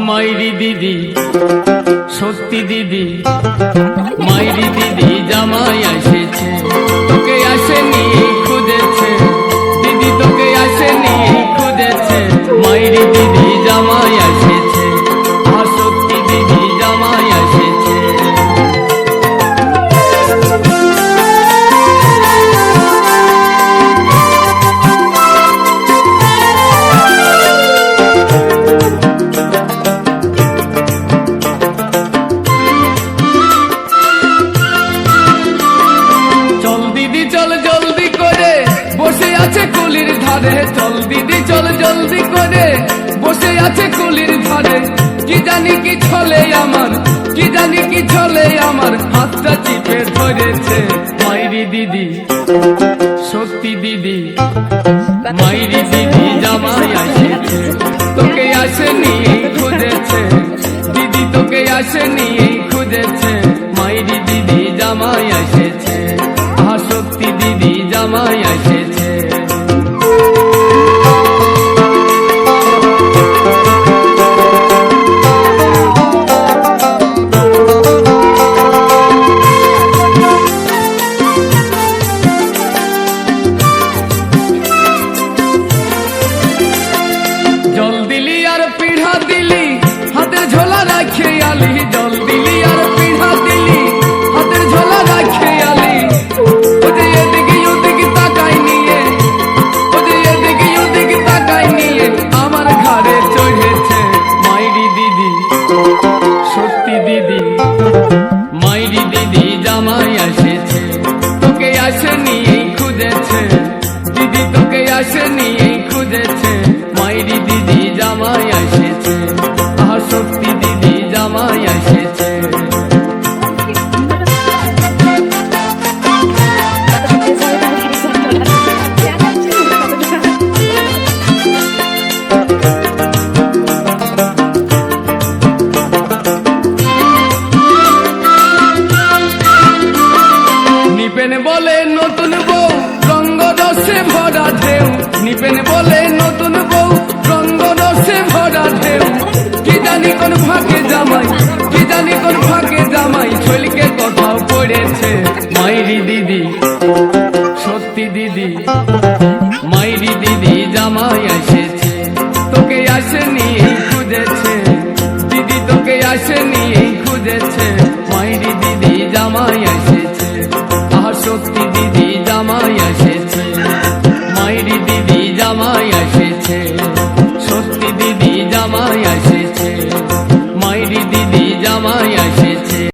মাইরি দিদি সত্যি দিদি মাইরি দিদি জামাই এসেছে কুলির ধারে চল দিদি চল জলদি করে বসে আছে কুলির ধারে। কি জানি কি ছলে আমার, কি জানি কি ছলে আমার, হাতটা চিপে ধরেছে। মাইরি দিদি, সত্যি দিদি, মাইরি দিদি জামাই আসেছে। তোকে আসেনি খুঁজেছে। দিদি তোকে আসেনি খুঁজেছে। মাইরি দিদি জামাই এসেছে তোকে আসেনি খুঁজেছে। মাইরি দিদি জামাই এসেছে। সত্যি দিদি জামাই এসেছে। বলে নতুন রসে ভরা ঢেউ। নিপেন বলে নতুন বউ রঙ্গ রসে ভরা ঢেউ। কি জানি কোন ফাঁকে জামাই, কি জানি কোন ফাঁকে জামাই, ছলকে কোথাও পড়েছে মাইরি দিদি, সত্যি দিদি, মাইরি দিদি জামাই এসেছে। তোকে আসেনি, খুঁজেছে। দিদি তোকে আসেনি, খুঁজেছে। মাইরি দিদি জামাই এসেছে। আহা সত্যি